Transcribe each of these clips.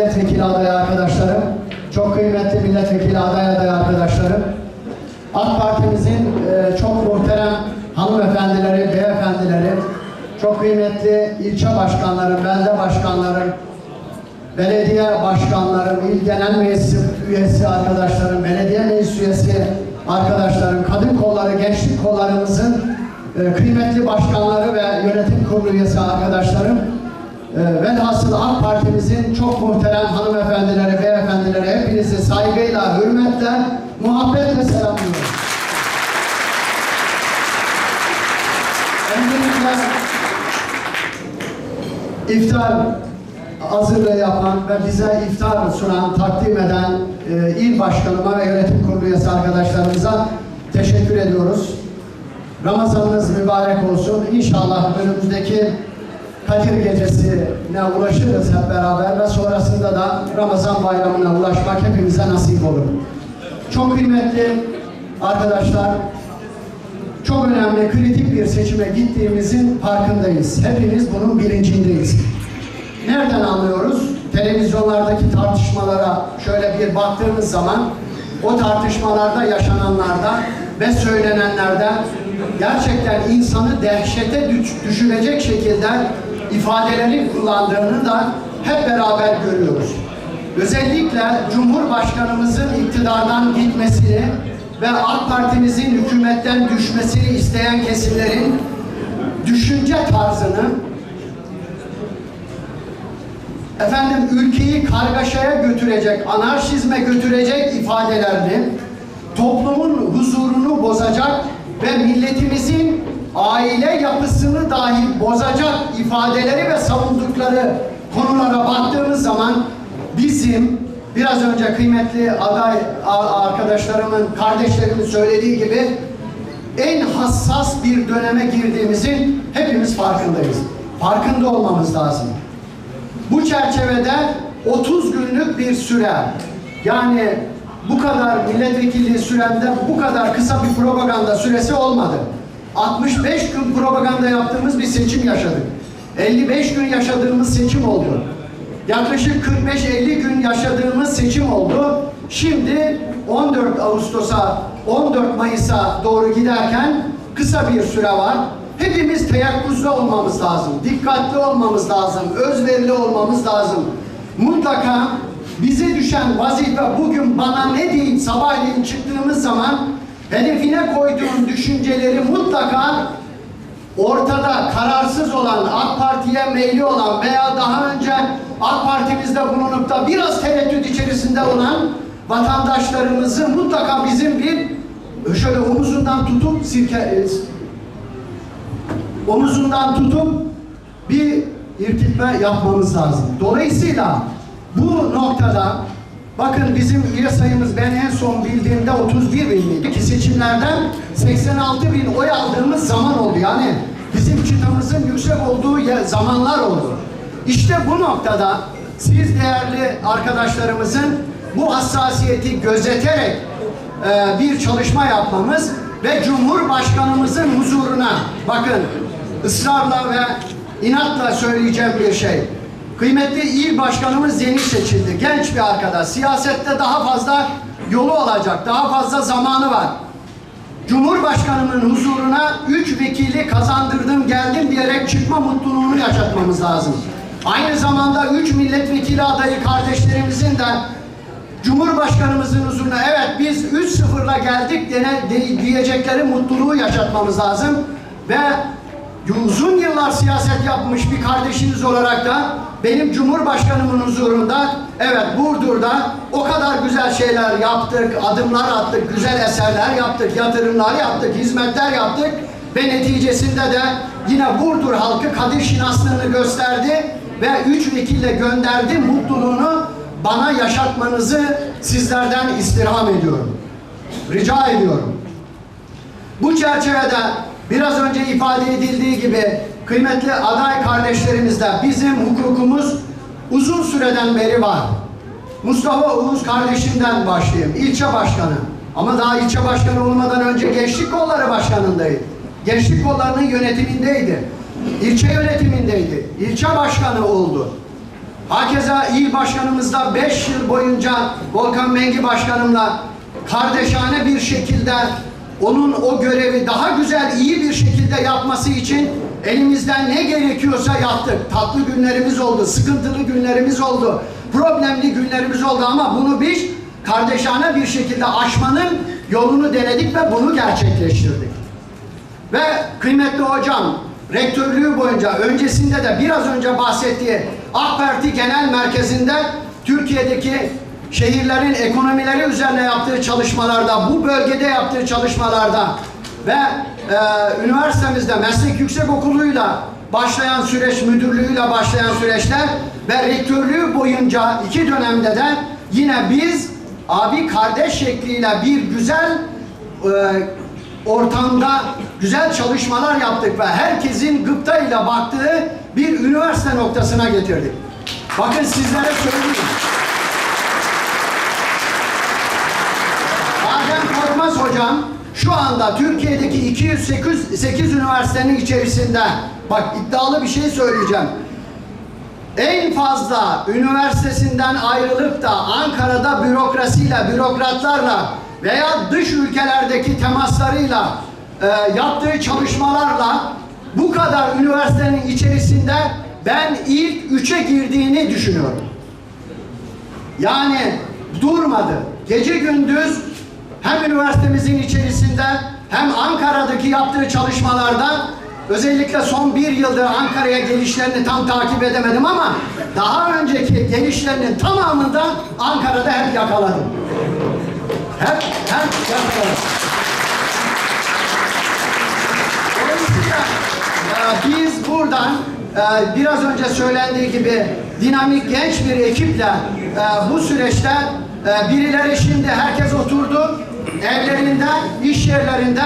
milletvekili adayı arkadaşlarım, çok kıymetli milletvekili aday adayı arkadaşlarım, AK Partimizin e, çok muhterem hanımefendileri, beyefendileri, çok kıymetli ilçe başkanlarım, belde başkanlarım, belediye başkanlarım, il genel meclis üyesi arkadaşlarım, belediye meclis üyesi arkadaşlarım, kadın kolları, gençlik kollarımızın e, kıymetli başkanları ve yönetim kurulu üyesi arkadaşlarım, e, velhasıl AK Partimizin çok muhterem hanımefendileri, beyefendileri hepinizi saygıyla, hürmetle, muhabbetle selamlıyorum. Öncelikle iftar hazırlığı yapan ve bize iftar sunan, takdim eden e, il başkanıma ve yönetim kurulu üyesi arkadaşlarımıza teşekkür ediyoruz. Ramazanınız mübarek olsun. İnşallah önümüzdeki Kadir Gecesi'ne ulaşırız hep beraber ve sonrasında da Ramazan bayramına ulaşmak hepimize nasip olur. Çok kıymetli arkadaşlar, çok önemli, kritik bir seçime gittiğimizin farkındayız. Hepimiz bunun bilincindeyiz. Nereden anlıyoruz? Televizyonlardaki tartışmalara şöyle bir baktığımız zaman o tartışmalarda yaşananlarda ve söylenenlerde gerçekten insanı dehşete düş- düşürecek şekilde ifadelerin kullandığını da hep beraber görüyoruz. Özellikle Cumhurbaşkanımızın iktidardan gitmesini ve AK Partimizin hükümetten düşmesini isteyen kesimlerin düşünce tarzını efendim ülkeyi kargaşaya götürecek, anarşizme götürecek ifadelerini, toplumun huzurunu bozacak ve milletimizin aile yapısını dahi bozacak ifadeleri ve savundukları konulara baktığımız zaman bizim biraz önce kıymetli aday arkadaşlarımın, kardeşlerimin söylediği gibi en hassas bir döneme girdiğimizin hepimiz farkındayız. Farkında olmamız lazım. Bu çerçevede 30 günlük bir süre yani bu kadar milletvekilliği süremde bu kadar kısa bir propaganda süresi olmadı. 65 gün propaganda yaptığımız bir seçim yaşadık. 55 gün yaşadığımız seçim oldu. Yaklaşık 45-50 gün yaşadığımız seçim oldu. Şimdi 14 Ağustos'a 14 Mayıs'a doğru giderken kısa bir süre var. Hepimiz teyakkuzda olmamız lazım. Dikkatli olmamız lazım. Özverili olmamız lazım. Mutlaka bize düşen vazife bugün bana ne diyeyim sabahleyin çıktığımız zaman hedefine koyduğum düşünceleri mutlaka ortada kararsız olan, AK Parti'ye meyli olan veya daha önce AK Parti'mizde bulunup da biraz tereddüt içerisinde olan vatandaşlarımızı mutlaka bizim bir şöyle omuzundan tutup sirke, omuzundan tutup bir irtitme yapmamız lazım. Dolayısıyla bu noktada bakın bizim üye sayımız ben en son bildiğimde 31 bin miydi ki seçimlerden 86 bin oy aldığımız zaman oldu. Yani bizim çıtamızın yüksek olduğu zamanlar oldu. İşte bu noktada siz değerli arkadaşlarımızın bu hassasiyeti gözeterek e, bir çalışma yapmamız ve Cumhurbaşkanımızın huzuruna bakın ısrarla ve inatla söyleyeceğim bir şey. Kıymetli il başkanımız yeni seçildi. Genç bir arkadaş. Siyasette daha fazla yolu olacak. Daha fazla zamanı var. Cumhurbaşkanımın huzuruna üç vekili kazandırdım geldim diyerek çıkma mutluluğunu yaşatmamız lazım. Aynı zamanda üç milletvekili adayı kardeşlerimizin de Cumhurbaşkanımızın huzuruna evet biz 3-0'la geldik dene, de- diyecekleri mutluluğu yaşatmamız lazım. Ve uzun yıllar siyaset yapmış bir kardeşiniz olarak da benim Cumhurbaşkanımın huzurunda evet Burdur'da o kadar güzel şeyler yaptık, adımlar attık, güzel eserler yaptık, yatırımlar yaptık, hizmetler yaptık ve neticesinde de yine Burdur halkı Kadir şinaslığını gösterdi ve üç vekille gönderdi mutluluğunu bana yaşatmanızı sizlerden istirham ediyorum. Rica ediyorum. Bu çerçevede biraz önce ifade edildiği gibi kıymetli aday kardeşlerimizde bizim hukukumuz uzun süreden beri var. Mustafa Oğuz kardeşimden başlayayım. İlçe başkanı. Ama daha ilçe başkanı olmadan önce gençlik kolları başkanındaydı. Gençlik kollarının yönetimindeydi. İlçe yönetimindeydi. İlçe başkanı oldu. Hakeza il başkanımız da 5 yıl boyunca Volkan Mengi başkanımla kardeşane bir şekilde onun o görevi daha güzel, iyi bir şekilde yapması için elimizden ne gerekiyorsa yaptık. Tatlı günlerimiz oldu, sıkıntılı günlerimiz oldu, problemli günlerimiz oldu ama bunu biz kardeşane bir şekilde aşmanın yolunu denedik ve bunu gerçekleştirdik. Ve kıymetli hocam rektörlüğü boyunca öncesinde de biraz önce bahsettiği AK Parti Genel Merkezi'nde Türkiye'deki şehirlerin ekonomileri üzerine yaptığı çalışmalarda, bu bölgede yaptığı çalışmalarda ve e, üniversitemizde meslek yüksek okuluyla başlayan süreç, müdürlüğüyle başlayan süreçler ve rektörlüğü boyunca iki dönemde de yine biz abi kardeş şekliyle bir güzel e, ortamda güzel çalışmalar yaptık ve herkesin gıptayla baktığı bir üniversite noktasına getirdik. Bakın sizlere söyleyeyim. Korkmaz hocam şu anda Türkiye'deki 208 8 üniversitenin içerisinde bak iddialı bir şey söyleyeceğim. En fazla üniversitesinden ayrılıp da Ankara'da bürokrasiyle, bürokratlarla veya dış ülkelerdeki temaslarıyla e, yaptığı çalışmalarla bu kadar üniversitenin içerisinde ben ilk üçe girdiğini düşünüyorum. Yani durmadı. Gece gündüz hem üniversitemizin içerisinde hem Ankara'daki yaptığı çalışmalarda özellikle son bir yıldır Ankara'ya gelişlerini tam takip edemedim ama daha önceki gelişlerinin tamamında Ankara'da hep yakaladım. Hep, hep yakaladım. E, biz buradan e, biraz önce söylendiği gibi dinamik genç bir ekiple e, bu süreçte birileri şimdi herkes oturdu evlerinde, iş yerlerinde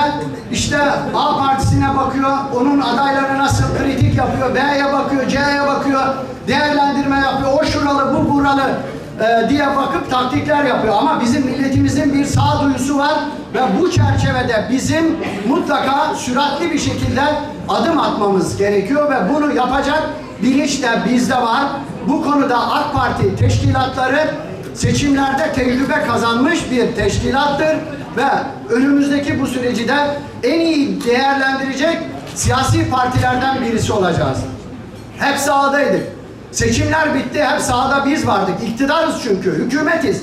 işte A partisine bakıyor, onun adayları nasıl kritik yapıyor, B'ye bakıyor, C'ye bakıyor, değerlendirme yapıyor, o şuralı, bu buralı e, diye bakıp taktikler yapıyor. Ama bizim milletimizin bir sağduyusu var ve bu çerçevede bizim mutlaka süratli bir şekilde adım atmamız gerekiyor ve bunu yapacak bilinç de bizde var. Bu konuda AK Parti teşkilatları seçimlerde tecrübe kazanmış bir teşkilattır ve önümüzdeki bu süreci de en iyi değerlendirecek siyasi partilerden birisi olacağız. Hep sahadaydık. Seçimler bitti, hep sahada biz vardık. İktidarız çünkü, hükümetiz.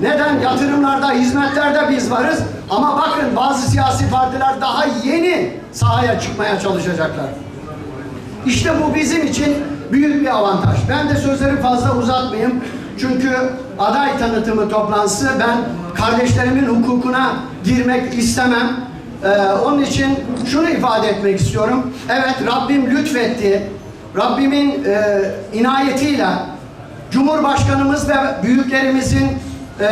Neden? Yatırımlarda, hizmetlerde biz varız. Ama bakın bazı siyasi partiler daha yeni sahaya çıkmaya çalışacaklar. İşte bu bizim için büyük bir avantaj. Ben de sözleri fazla uzatmayayım. Çünkü aday tanıtımı toplantısı ben kardeşlerimin hukukuna girmek istemem. Ee, onun için şunu ifade etmek istiyorum. Evet Rabbim lütfetti. Rabbimin e, inayetiyle Cumhurbaşkanımız ve büyüklerimizin e,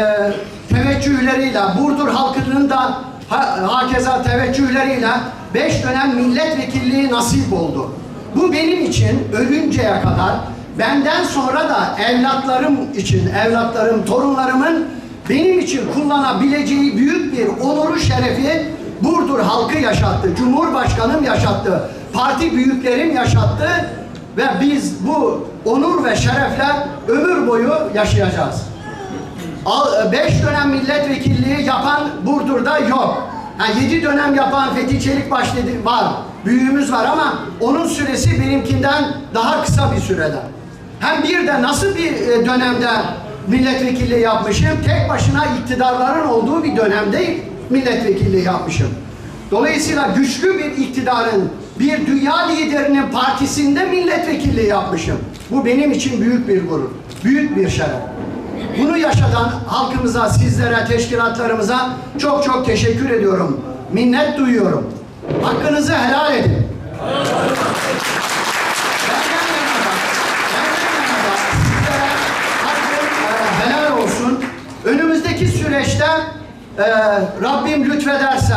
teveccühleriyle, Burdur halkının da ha, hakeza teveccühleriyle beş dönem milletvekilliği nasip oldu. Bu benim için ölünceye kadar benden sonra da evlatlarım için, evlatlarım, torunlarımın benim için kullanabileceği büyük bir onuru şerefi Burdur halkı yaşattı. Cumhurbaşkanım yaşattı. Parti büyüklerim yaşattı. Ve biz bu onur ve şerefle ömür boyu yaşayacağız. Beş dönem milletvekilliği yapan Burdur'da yok. Yani yedi dönem yapan Fethi Çelikbaş dedi, var. Büyüğümüz var ama onun süresi benimkinden daha kısa bir sürede. Hem bir de nasıl bir e, dönemde milletvekilliği yapmışım? Tek başına iktidarların olduğu bir dönemde milletvekilliği yapmışım. Dolayısıyla güçlü bir iktidarın, bir dünya liderinin partisinde milletvekilliği yapmışım. Bu benim için büyük bir gurur, büyük bir şeref. Bunu yaşatan halkımıza, sizlere, teşkilatlarımıza çok çok teşekkür ediyorum. Minnet duyuyorum. Hakkınızı helal edin. Süreçte e, Rabbim lütfederse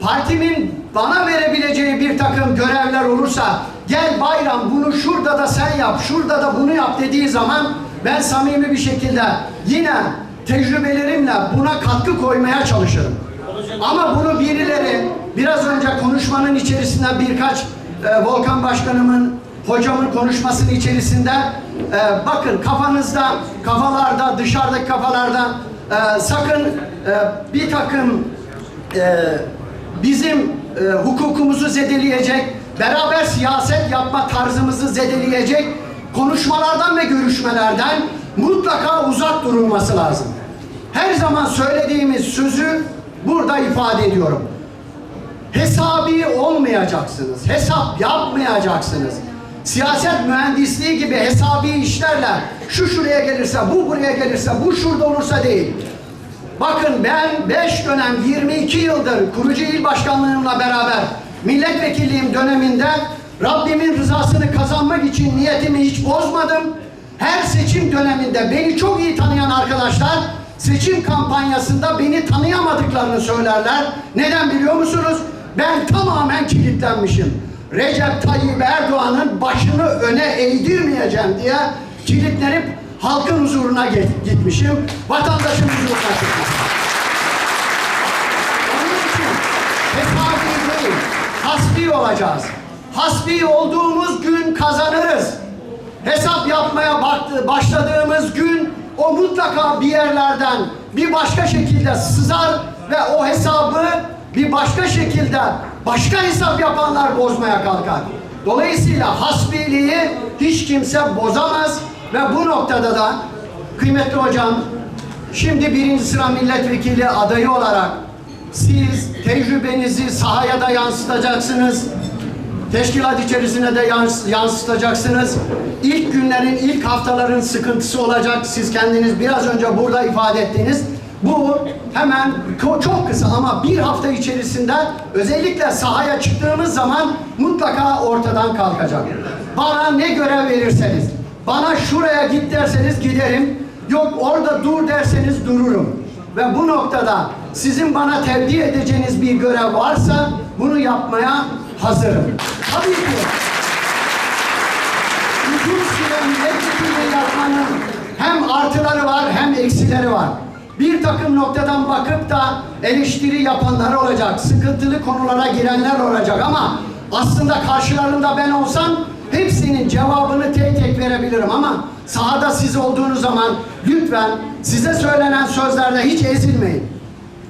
partimin bana verebileceği bir takım görevler olursa gel bayram bunu şurada da sen yap, şurada da bunu yap dediği zaman ben samimi bir şekilde yine tecrübelerimle buna katkı koymaya çalışırım. Ama bunu birileri biraz önce konuşmanın içerisinde birkaç e, Volkan Başkanımın, hocamın konuşmasının içerisinde e, bakın kafanızda, kafalarda, dışarıdaki kafalarda e, sakın e, bir takım e, bizim e, hukukumuzu zedeleyecek, beraber siyaset yapma tarzımızı zedeleyecek konuşmalardan ve görüşmelerden mutlaka uzak durulması lazım. Her zaman söylediğimiz sözü burada ifade ediyorum. Hesabi olmayacaksınız. Hesap yapmayacaksınız. Siyaset mühendisliği gibi hesabi işlerle şu şuraya gelirse, bu buraya gelirse, bu şurada olursa değil. Bakın ben 5 dönem 22 yıldır kurucu il başkanlığımla beraber milletvekilliğim döneminde Rabbimin rızasını kazanmak için niyetimi hiç bozmadım. Her seçim döneminde beni çok iyi tanıyan arkadaşlar seçim kampanyasında beni tanıyamadıklarını söylerler. Neden biliyor musunuz? Ben tamamen kilitlenmişim. Recep Tayyip Erdoğan'ın başını öne eğdirmeyeceğim diye kilitlenip halkın huzuruna gitmişim. Vatandaşın huzuruna çıkmışım. Onun için değil, hasbi olacağız. Hasbi olduğumuz gün kazanırız. Hesap yapmaya baktı, başladığımız gün o mutlaka bir yerlerden bir başka şekilde sızar ve o hesabı bir başka şekilde başka hesap yapanlar bozmaya kalkar. Dolayısıyla hasbiliği hiç kimse bozamaz ve bu noktada da kıymetli hocam Şimdi birinci sıra milletvekili adayı olarak siz tecrübenizi sahaya da yansıtacaksınız. Teşkilat içerisine de yans- yansıtacaksınız. İlk günlerin, ilk haftaların sıkıntısı olacak. Siz kendiniz biraz önce burada ifade ettiniz. Bu hemen çok kısa ama bir hafta içerisinde özellikle sahaya çıktığımız zaman mutlaka ortadan kalkacak. Bana ne görev verirseniz, bana şuraya git derseniz giderim. Yok orada dur derseniz dururum. Ve bu noktada sizin bana tevdi edeceğiniz bir görev varsa bunu yapmaya hazırım. Tabii ki uzun süre milletvekili yapmanın hem artıları var hem eksileri var. Bir takım noktadan bakıp da eleştiri yapanlar olacak, sıkıntılı konulara girenler olacak ama aslında karşılarında ben olsam hepsinin cevabını tek tek verebilirim ama sahada siz olduğunuz zaman lütfen size söylenen sözlerde hiç ezilmeyin.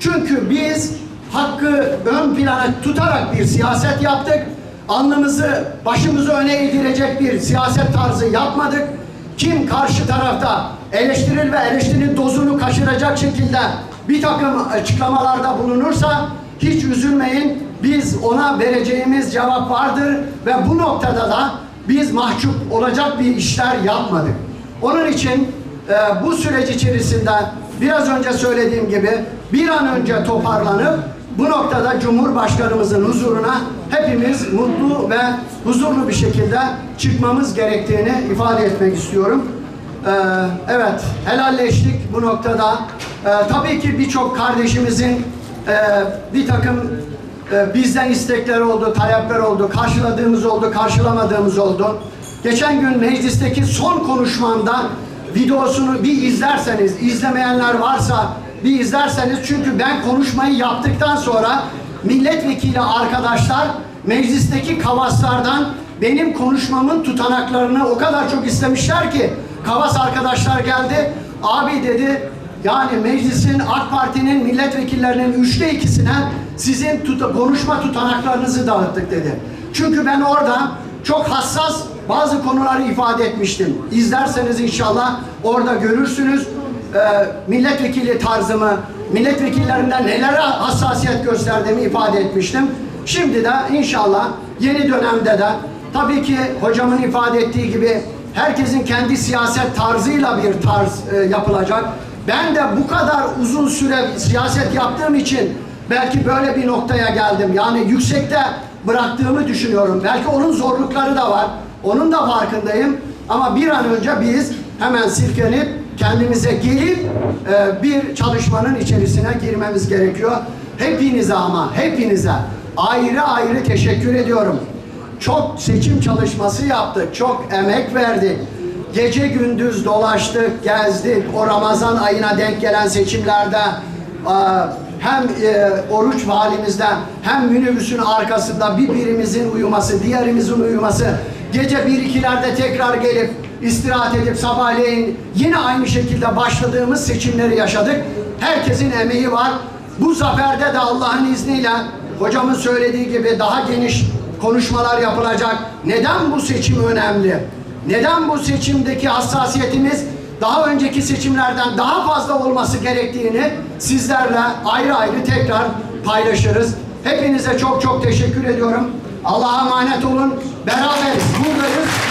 Çünkü biz hakkı ön plana tutarak bir siyaset yaptık. Alnımızı, başımızı öne eğdirecek bir siyaset tarzı yapmadık. Kim karşı tarafta eleştirir ve eleştirinin dozunu kaçıracak şekilde bir takım açıklamalarda bulunursa hiç üzülmeyin. Biz ona vereceğimiz cevap vardır ve bu noktada da biz mahcup olacak bir işler yapmadık. Onun için e, bu süreç içerisinde biraz önce söylediğim gibi bir an önce toparlanıp bu noktada Cumhurbaşkanımızın huzuruna hepimiz mutlu ve huzurlu bir şekilde çıkmamız gerektiğini ifade etmek istiyorum. Ee, evet, helalleştik bu noktada. Ee, tabii ki birçok kardeşimizin e, bir takım e, bizden istekler oldu, talepler oldu, karşıladığımız oldu, karşılamadığımız oldu. Geçen gün meclisteki son konuşmamda videosunu bir izlerseniz, izlemeyenler varsa bir izlerseniz çünkü ben konuşmayı yaptıktan sonra milletvekili arkadaşlar meclisteki kavaslardan benim konuşmamın tutanaklarını o kadar çok istemişler ki kavas arkadaşlar geldi abi dedi yani meclisin AK Parti'nin milletvekillerinin üçte ikisine sizin tuta- konuşma tutanaklarınızı dağıttık dedi. Çünkü ben orada çok hassas bazı konuları ifade etmiştim. İzlerseniz inşallah orada görürsünüz e, milletvekili tarzımı, milletvekillerinden nelere hassasiyet gösterdiğimi ifade etmiştim. Şimdi de inşallah yeni dönemde de tabii ki hocamın ifade ettiği gibi herkesin kendi siyaset tarzıyla bir tarz e, yapılacak. Ben de bu kadar uzun süre siyaset yaptığım için belki böyle bir noktaya geldim. Yani yüksekte bıraktığımı düşünüyorum. Belki onun zorlukları da var. Onun da farkındayım. Ama bir an önce biz hemen silkenip kendimize gelip e, bir çalışmanın içerisine girmemiz gerekiyor. Hepinize ama hepinize ayrı ayrı teşekkür ediyorum. Çok seçim çalışması yaptık, çok emek verdik. Gece gündüz dolaştık, gezdik. O Ramazan ayına denk gelen seçimlerde e, hem e, oruç valimizden hem minibüsün arkasında bir birimizin uyuması, diğerimizin uyuması, gece bir ikilerde tekrar gelip istirahat edip sabahleyin yine aynı şekilde başladığımız seçimleri yaşadık. Herkesin emeği var. Bu zaferde de Allah'ın izniyle hocamın söylediği gibi daha geniş konuşmalar yapılacak. Neden bu seçim önemli? Neden bu seçimdeki hassasiyetimiz daha önceki seçimlerden daha fazla olması gerektiğini sizlerle ayrı ayrı tekrar paylaşırız. Hepinize çok çok teşekkür ediyorum. Allah'a emanet olun. Beraberiz. Buradayız.